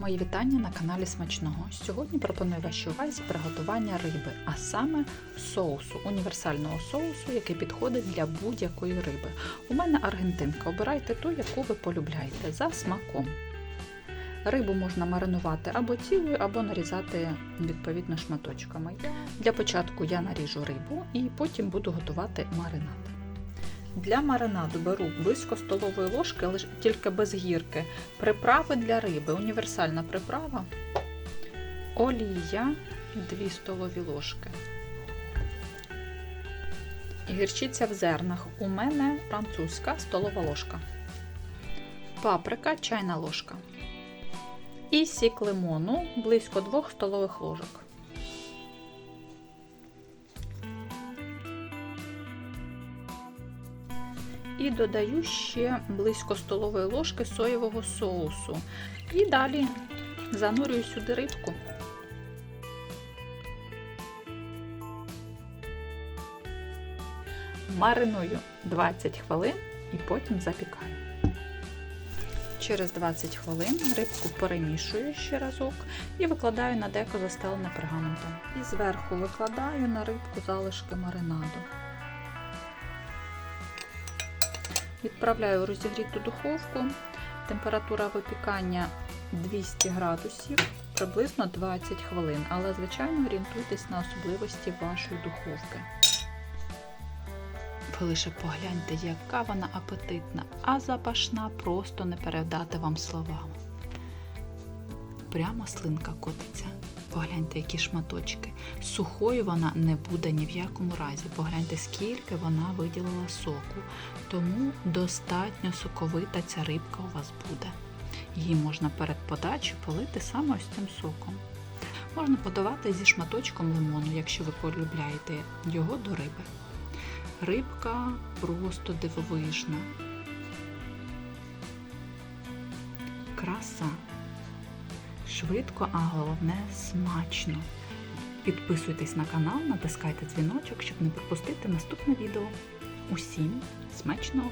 Мої вітання на каналі Смачного. Сьогодні пропоную вашій увазі приготування риби, а саме соусу, універсального соусу, який підходить для будь-якої риби. У мене аргентинка. Обирайте ту, яку ви полюбляєте, за смаком. Рибу можна маринувати або цілою, або нарізати відповідно шматочками. Для початку я наріжу рибу і потім буду готувати маринад. Для маринаду беру близько столової ложки, тільки без гірки. Приправи для риби. Універсальна приправа. Олія 2 столові ложки. Гірчиця в зернах. У мене французька столова ложка. Паприка чайна ложка. І сік лимону близько 2 столових ложок. І додаю ще близько столової ложки соєвого соусу. І далі занурюю сюди рибку. Мариную 20 хвилин і потім запікаю. Через 20 хвилин рибку перемішую ще разок і викладаю на деко застелене пергаментом. І зверху викладаю на рибку залишки маринаду. Відправляю розігріту духовку. Температура випікання 200 градусів, приблизно 20 хвилин. Але, звичайно, орієнтуйтесь на особливості вашої духовки. Ви лише погляньте, яка вона апетитна, а запашна просто не передати вам словами. Прямо слинка котиться. Погляньте, які шматочки. Сухою вона не буде ні в якому разі. Погляньте, скільки вона виділила соку. Тому достатньо соковита ця рибка у вас буде. Її можна перед подачею полити саме ось цим соком. Можна подавати зі шматочком лимону, якщо ви полюбляєте його до риби. Рибка просто дивовижна. Краса швидко, а головне смачно. Підписуйтесь на канал, натискайте дзвіночок, щоб не пропустити наступне відео. Усім смачного!